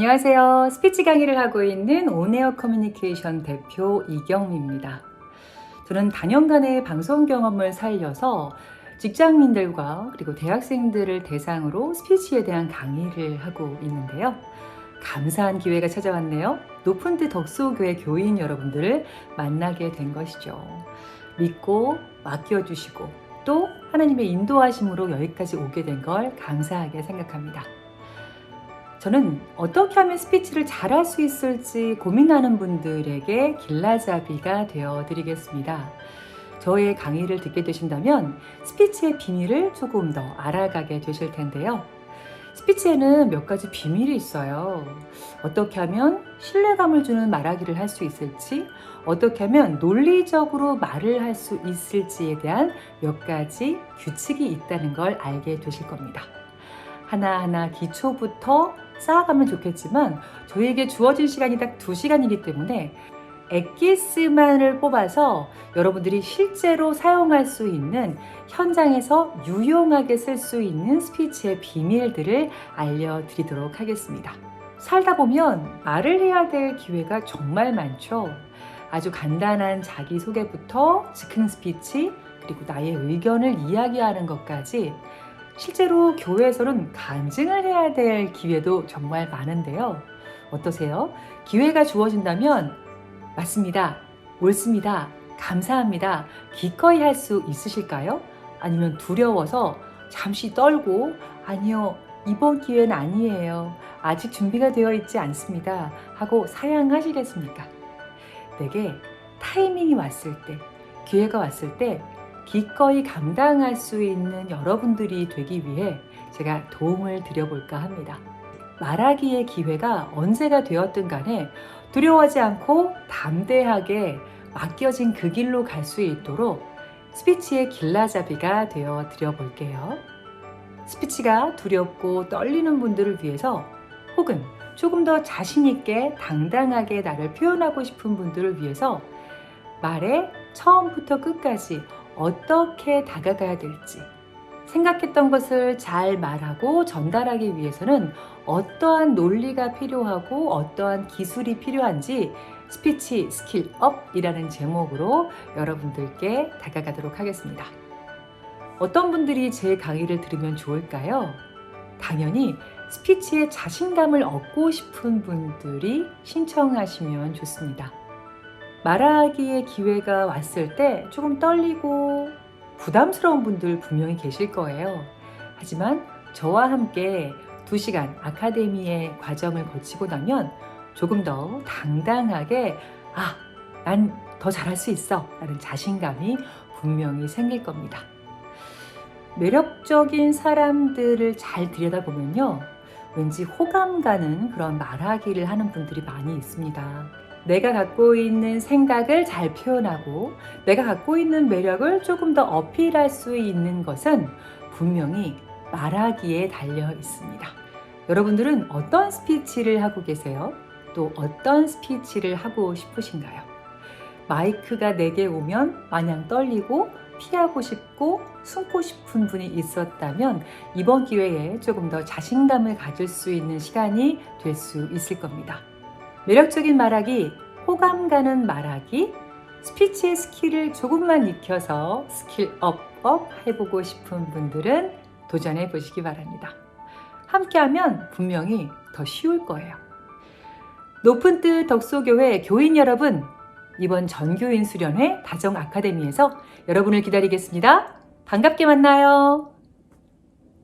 안녕하세요. 스피치 강의를 하고 있는 온에어 커뮤니케이션 대표 이경미입니다. 저는 단연간의 방송 경험을 살려서 직장인들과 그리고 대학생들을 대상으로 스피치에 대한 강의를 하고 있는데요. 감사한 기회가 찾아왔네요. 높은 뜻 덕수교회 교인 여러분들을 만나게 된 것이죠. 믿고 맡겨주시고 또 하나님의 인도하심으로 여기까지 오게 된 걸 감사하게 생각합니다. 저는 어떻게 하면 스피치를 잘할 수 있을지 고민하는 분들에게 길라잡이가 되어 드리겠습니다. 저의 강의를 듣게 되신다면 스피치의 비밀을 조금 더 알아가게 되실 텐데요. 스피치에는 몇 가지 비밀이 있어요. 어떻게 하면 신뢰감을 주는 말하기를 할 수 있을지, 어떻게 하면 논리적으로 말을 할 수 있을지에 대한 몇 가지 규칙이 있다는 걸 알게 되실 겁니다. 하나하나 기초부터 쌓아가면 좋겠지만 저에게 주어진 시간이 딱 2시간이기 때문에 엑기스만을 뽑아서 여러분들이 실제로 사용할 수 있는 현장에서 유용하게 쓸 수 있는 스피치의 비밀들을 알려드리도록 하겠습니다. 살다 보면 말을 해야 될 기회가 정말 많죠. 아주 간단한 자기소개부터 즉흥 스피치, 그리고 나의 의견을 이야기하는 것까지 실제로 교회에서는 간증을 해야 될 기회도 정말 많은데요. 어떠세요? 기회가 주어진다면 맞습니다. 옳습니다. 감사합니다. 기꺼이 할 수 있으실까요? 아니면 두려워서 잠시 떨고 아니요. 이번 기회는 아니에요. 아직 준비가 되어 있지 않습니다. 하고 사양하시겠습니까? 내게 타이밍이 왔을 때, 기회가 왔을 때 기꺼이 감당할 수 있는 여러분들이 되기 위해 제가 도움을 드려볼까 합니다. 말하기의 기회가 언제가 되었든 간에 두려워하지 않고 담대하게 맡겨진 그 길로 갈 수 있도록 스피치의 길라잡이가 되어 드려볼게요. 스피치가 두렵고 떨리는 분들을 위해서 혹은 조금 더 자신있게 당당하게 나를 표현하고 싶은 분들을 위해서 말에 처음부터 끝까지 어떻게 다가가야 될지 생각했던 것을 잘 말하고 전달하기 위해서는 어떠한 논리가 필요하고 어떠한 기술이 필요한지 스피치 스킬업이라는 제목으로 여러분들께 다가가도록 하겠습니다. 어떤 분들이 제 강의를 들으면 좋을까요? 당연히 스피치에 자신감을 얻고 싶은 분들이 신청하시면 좋습니다. 말하기의 기회가 왔을 때 조금 떨리고 부담스러운 분들 분명히 계실 거예요. 하지만 저와 함께 2시간 아카데미의 과정을 거치고 나면 조금 더 당당하게 아, 난 더 잘할 수 있어 라는 자신감이 분명히 생길 겁니다. 매력적인 사람들을 잘 들여다보면요. 왠지 호감 가는 그런 말하기를 하는 분들이 많이 있습니다. 내가 갖고 있는 생각을 잘 표현하고 내가 갖고 있는 매력을 조금 더 어필할 수 있는 것은 분명히 말하기에 달려 있습니다. 여러분들은 어떤 스피치를 하고 계세요? 또 어떤 스피치를 하고 싶으신가요? 마이크가 내게 오면 마냥 떨리고 피하고 싶고 숨고 싶은 분이 있었다면 이번 기회에 조금 더 자신감을 가질 수 있는 시간이 될 수 있을 겁니다. 매력적인 말하기, 호감 가는 말하기, 스피치의 스킬을 조금만 익혀서 스킬 업 업 해보고 싶은 분들은 도전해 보시기 바랍니다. 함께하면 분명히 더 쉬울 거예요. 높은 뜻 덕소교회 교인 여러분, 이번 전교인 수련회 다정 아카데미에서 여러분을 기다리겠습니다. 반갑게 만나요.